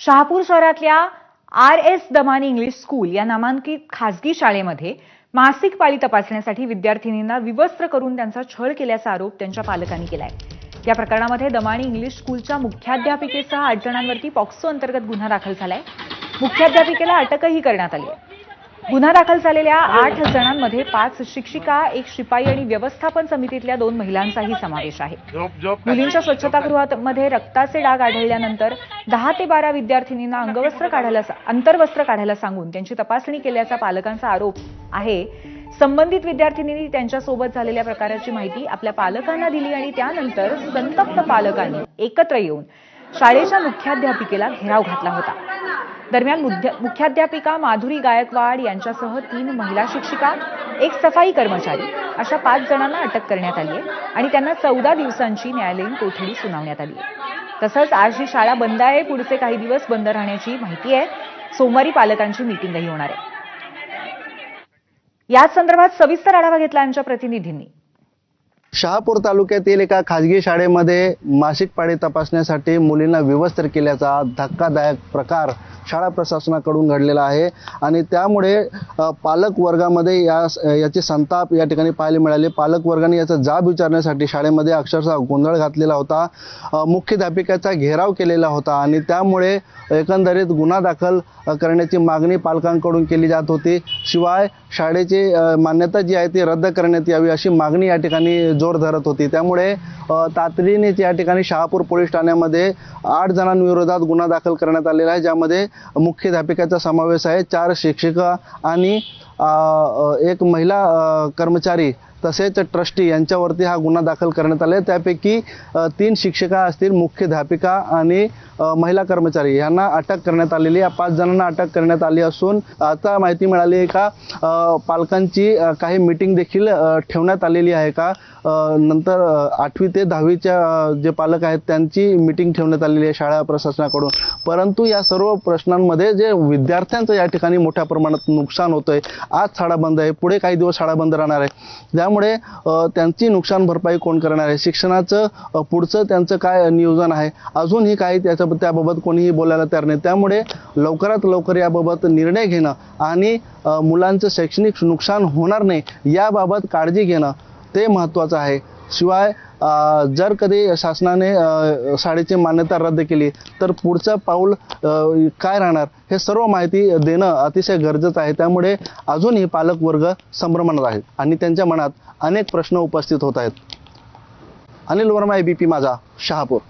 शहापूर शहरातल्या R S Damani English school या नामांकित खासगी शाळेमध्ये मासिक पाळी तपासण्यासाठी विद्यार्थिनींना विवस्त्र करून त्यांचा छळ केल्याचा आरोप त्यांच्या पालकांनी केलाय. या प्रकरणामध्ये दमाणी इंग्लिश स्कूलच्या मुख्याध्यापिकेसह आठ जणांवरती पॉक्सो अंतर्गत गुन्हा दाखल झालाय. मुख्याध्यापिकेला अटकही करण्यात आली आहे गुन्हा दाखल झालेल्या आठ जणांमध्ये पाच शिक्षिका एक शिपाई आणि व्यवस्थापन समितीतल्या दोन महिलांचाही समावेश आहे. मुलींच्या स्वच्छतागृहामध्ये रक्ताचे डाग आढळल्यानंतर दहा ते बारा विद्यार्थिनींना अंगवस्त्र काढायला अंतर्वस्त्र काढायला सांगून त्यांची तपासणी केल्याचा पालकांचा आरोप आहे. संबंधित विद्यार्थिनींनी त्यांच्यासोबत झालेल्या प्रकाराची माहिती आपल्या पालकांना दिली आणि त्यानंतर संतप्त पालकांनी एकत्र येऊन शाळेच्या मुख्याध्यापिकेला घेराव घातला होता. दरम्यान मुख्याध्यापिका माधुरी गायकवाड यांच्यासह तीन महिला शिक्षिका एक सफाई कर्मचारी अशा पाच जणांना अटक करण्यात आली आहे आणि त्यांना चौदा दिवसांची न्यायालयीन कोठडी सुनावण्यात आली आहे. तसंच आज ही शाळा बंद आहे पुढचे काही दिवस बंद राहण्याची माहिती आहे. सोमवारी पालकांची मीटिंगही होणार आहे. याच संदर्भात सविस्तर आढावा घेतला आमच्या प्रतिनिधींनी. शहापूर तालुक्यातील एका खाजगी शाळेमध्ये मासिक पाळी तपासण्यासाठी मुलींना विवस्त्र केल्याचा धक्कादायक प्रकार शाळा प्रशासनाकडून घडलेला आहे. आणि त्यामुळे पालक वर्गामध्ये या याची संताप या ठिकाणी पाहायला मिळाले. पालक वर्गाने याचा जाब विचारण्यासाठी शाळेमध्ये अक्षरशः गोंधळ घातलेला होता. मुख्याध्यापिकाचा घेराव केलेला होता आणि त्यामुळे एकंदरीत गुन्हा दाखल करण्याची मागणी पालकांकडून केली जात होती. शिवाय शाळेची मान्यता जी आहे ती रद्द करण्यात यावी अशी मागणी या ठिकाणी जोर धरत होती. त्यामुळे तातडीनेच या ठिकाणी शहापूर पोलीस ठाण्यामध्ये आठ जणांविरोधात गुन्हा दाखल करण्यात आलेला आहे ज्यामध्ये मुख्याध्यापिकेचा समावेश आहे. चार शिक्षिका आणि एक महिला कर्मचारी तसेच ट्रस्टी यांच्यावरती हा गुन्हा दाखल करण्यात आला आहे. त्यापैकी तीन शिक्षिका असतील मुख्याध्यापिका आणि महिला कर्मचारी यांना अटक करण्यात आलेली आहे. पाच जणांना अटक करण्यात आली असून आता माहिती मिळाली आहे का पालकांची काही मीटिंग देखील ठेवण्यात आलेली आहे का? नंतर आठवी ते दहावीच्या जे पालक आहेत त्यांची मीटिंग ठेवण्यात आलेली आहे शाळा प्रशासनाकडून. परंतु या सर्व प्रश्नांमध्ये जे विद्यार्थ्यांचं या ठिकाणी मोठ्या प्रमाणात नुकसान होतंय आज शाळा बंद आहे पुढे काही दिवस शाळा बंद राहणार आहे. त्यामुळे त्यांची नुकसान भरपाई कोण करणार आहे? शिक्षणाचं पुढचं त्यांचं काय नियोजन आहे? अजूनही काही त्याच्या त्याबाबत कोणीही बोलायला तयार नाही. त्यामुळे लवकरात लवकर याबाबत निर्णय घेणं आणि मुलांचं शैक्षणिक नुकसान होणार नाही याबाबत काळजी घेणं ते महत्त्वाचं आहे. शिवाय जर कधी शासनाने शाळेची मान्यता रद्द केली तर पुढचं पाऊल काय राहणार हे सर्व माहिती देणं अतिशय गरजेचं आहे. त्यामुळे अजूनही पालक वर्ग संभ्रमणात आहेत आणि त्यांच्या मनात अनेक प्रश्न उपस्थित होत आहेत. अनिल वर्मा एबीपी माझा शहापूर.